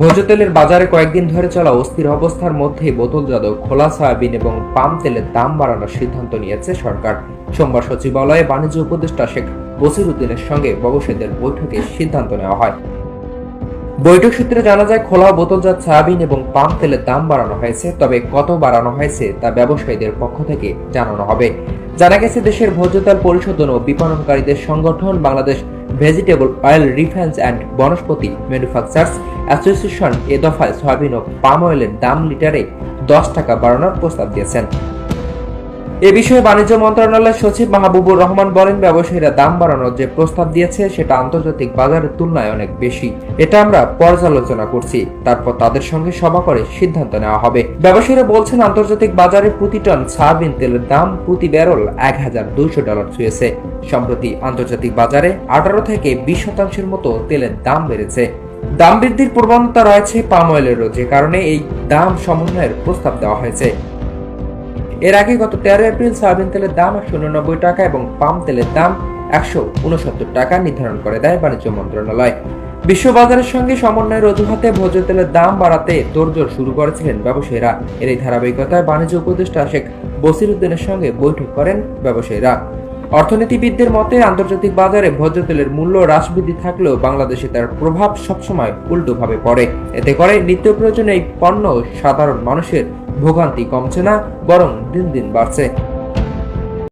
ভোজ্য তেলের বাজারে কয়েকদিন ধরে চলা অস্থির অবস্থার মধ্যে বোতলজাত খোলা সয়াবিন এবং পাম তেলের দাম বাড়ানোর সিদ্ধান্ত নিয়েছে সরকার। সোমবার সচিবালয়ে বাণিজ্য উপদেষ্টা শেখ বসির উদ্দিনের সঙ্গে ব্যবসায়ীদের বৈঠকে সিদ্ধান্ত নেওয়া হয়। বৈঠক সূত্রে জানা যায়, খোলা বোতলজাত সয়াবিন এবং পাম তেলের দাম বাড়ানো হয়েছে, তবে কত বাড়ানো হয়েছে তা ব্যবসায়ীদের পক্ষ থেকে জানানো হবে। জানা গেছে, দেশের ভোজ্য তেল পরিশোধন ও বিপণনকারীদের সংগঠন Bangladesh vegetable oil refiners and Vanaspati manufacturers association এ দফায় সয়াবিন ও পাম অয়েলের দাম লিটারে দশ টাকা বাড়ানোর প্রস্তাব দিয়েছেন। এ বিষয়ে বাণিজ্য মন্ত্রণালয়ের সচিব মাহবুবুর রহমান বলেন, ব্যবসায়ীরা দাম বাড়ানোর যে প্রস্তাব দিয়েছে, সেটা আন্তর্জাতিক বাজারের তুলনায় অনেক বেশি। এটা আমরা পর্যালোচনা করছি। তারপর তাদের সঙ্গে সভা করে সিদ্ধান্ত নেওয়া হবে। ব্যবসায়ীরা বলছেন, আন্তর্জাতিক বাজারে প্রতি টন সয়াবিন তেলের দাম প্রতি ব্যারল এক হাজার দুইশো ডলার ছুঁয়েছে। সম্প্রতি আন্তর্জাতিক বাজারে আঠারো থেকে বিশ শতাংশের মতো তেলের দাম বেড়েছে। দাম বৃদ্ধির প্রবণতা রয়েছে পাম অয়েলেরও, যে কারণে এই দাম সমন্বয়ের প্রস্তাব দেওয়া হয়েছে। এর আগে গত তেরো এপ্রিল সয়াবিন তেলের দাম একশো উননব্বই টাকা এবং পাম তেলের দাম একশো উনসত্তর টাকা নির্ধারণ করে দেয় বাণিজ্য মন্ত্রণালয়। বিশ্ববাজারের সঙ্গে সমন্বয়ের অজুহাতে ভোজ্য তেলের দাম বাড়াতে তোড়জোড় শুরু করেছিলেন ব্যবসায়ীরা। এর এই ধারাবাহিকতায় বাণিজ্য উপদেষ্টা শেখ বসিরুদ্দিনের সঙ্গে বৈঠক করেন ব্যবসায়ীরা। অর্থনীতিবিদদের মতে, আন্তর্জাতিক বাজারে ভোজ্য তেলের মূল্য হ্রাস বৃদ্ধি থাকলেও বাংলাদেশে তার প্রভাব সবসময় উল্টোভাবে পড়ে। এতে করে নিত্য প্রয়োজনে এই পণ্য সাধারণ মানুষের ভোগান্তি কমছে না বরং দিন দিন বাড়ছে।